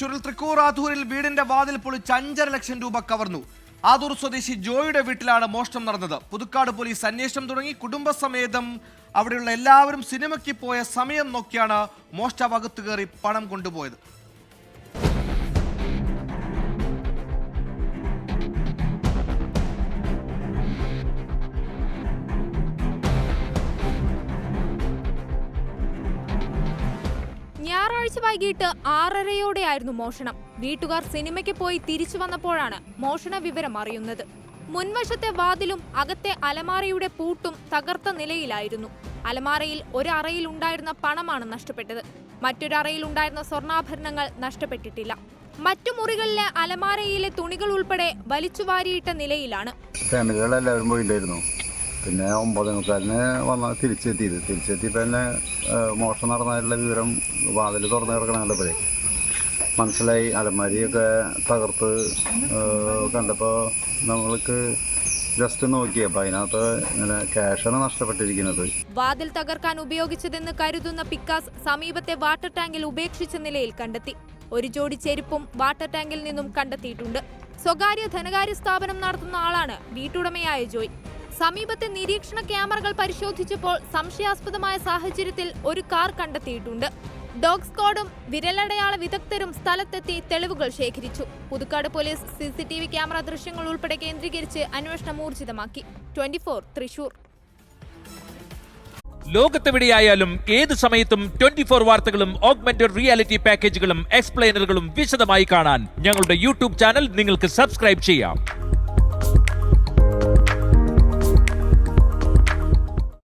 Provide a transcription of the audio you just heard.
തൃശൂരിൽ ആധൂരിൽ വീടിന്റെ വാതിൽ പൊളിച്ച് അഞ്ചര ലക്ഷം രൂപ കവർന്നു. ആദൂർ സ്വദേശി ജോയിയുടെ വീട്ടിലാണ് മോഷണം നടന്നത്. പുതുക്കാട് പോലീസ് അന്വേഷണം തുടങ്ങി. കുടുംബസമേതം അവിടെയുള്ള എല്ലാവരും സിനിമയ്ക്ക് പോയ സമയം നോക്കിയാണ് മോഷ്ടാവ് അകത്തു കയറി പണം കൊണ്ടുപോയത്. ഞായറാഴ്ച വൈകിട്ട് ആറരയോടെയായിരുന്നു മോഷണം. വീട്ടുകാർ സിനിമയ്ക്ക് പോയി തിരിച്ചു വന്നപ്പോഴാണ് മോഷണ വിവരം അറിയുന്നത്. മുൻവശത്തെ വാതിലും അകത്തെ അലമാരയുടെ പൂട്ടും തകർത്ത നിലയിലായിരുന്നു. അലമാരയിൽ ഒരറയിൽ ഉണ്ടായിരുന്ന പണമാണ് നഷ്ടപ്പെട്ടത്. മറ്റൊരറയിൽ ഉണ്ടായിരുന്ന സ്വർണാഭരണങ്ങൾ നഷ്ടപ്പെട്ടിട്ടില്ല. മറ്റു മുറികളിലെ അലമാരയിലെ തുണികൾ ഉൾപ്പെടെ വലിച്ചു വാരിയിട്ട നിലയിലാണ്. പിന്നെ ഒമ്പതേ മുക്കാലിന് വന്ന തിരിച്ചെത്തിയത്. തിരിച്ചെത്തിയപ്പോൾ തന്നെ മോഷണം നടന്നതായിട്ടുള്ള വിവരം വാതിൽ തുറന്ന് കിടക്കണപ്പോഴേ മനസ്സിലായി. അലമാരിയൊക്കെ തകർത്ത് കണ്ടപ്പോൾ നമ്മൾക്ക് ജസ്റ്റ് നോക്കി അതിനകത്ത് ഇങ്ങനെ ക്യാഷാണ് നഷ്ടപ്പെട്ടിരിക്കുന്നത്. വാതിൽ തകർക്കാൻ ഉപയോഗിച്ചതെന്ന് കരുതുന്ന പിക്കാസ് സമീപത്തെ വാട്ടർ ടാങ്കിൽ ഉപേക്ഷിച്ച നിലയിൽ കണ്ടെത്തി. ഒരു ജോഡി ചെരുപ്പും വാട്ടർ ടാങ്കിൽ നിന്നും കണ്ടെത്തിയിട്ടുണ്ട്. സ്വകാര്യ ധനകാര്യ സ്ഥാപനം നടത്തുന്ന ആളാണ് വീട്ടുടമയായ ജോയ്. സമീപത്തെ നിരീക്ഷണ ക്യാമറകൾ പരിശോധിച്ചപ്പോൾ സംശയാസ്പദമായ സാഹചര്യത്തിൽ ഒരു കാർ കണ്ടെത്തിയിട്ടുണ്ട്. ഡോഗ് സ്ക്വാഡും വിരലടയാള വിദഗ്ധരും സ്ഥലത്തെത്തി തെളിവുകൾ ശേഖരിച്ചു. പുതുക്കാട് പോലീസ് സിസിടിവി ക്യാമറ ദൃശ്യങ്ങൾ ഉൾപ്പെടെ കേന്ദ്രീകരിച്ച് അന്വേഷണം ഊർജിതമാക്കി. ട്വന്റി തൃശൂർ. ലോകത്തെവിടെയായാലും ഏത് സമയത്തും ട്വന്റി ഫോർ വാർത്തകളും ഓഗ്മെന്റഡ് റിയാലിറ്റി പാക്കേജുകളും എക്സ്പ്ലെയിനറുകളും വിശദമായി കാണാൻ ഞങ്ങളുടെ യൂട്യൂബ് ചാനൽ നിങ്ങൾക്ക് സബ്സ്ക്രൈബ് ചെയ്യാം.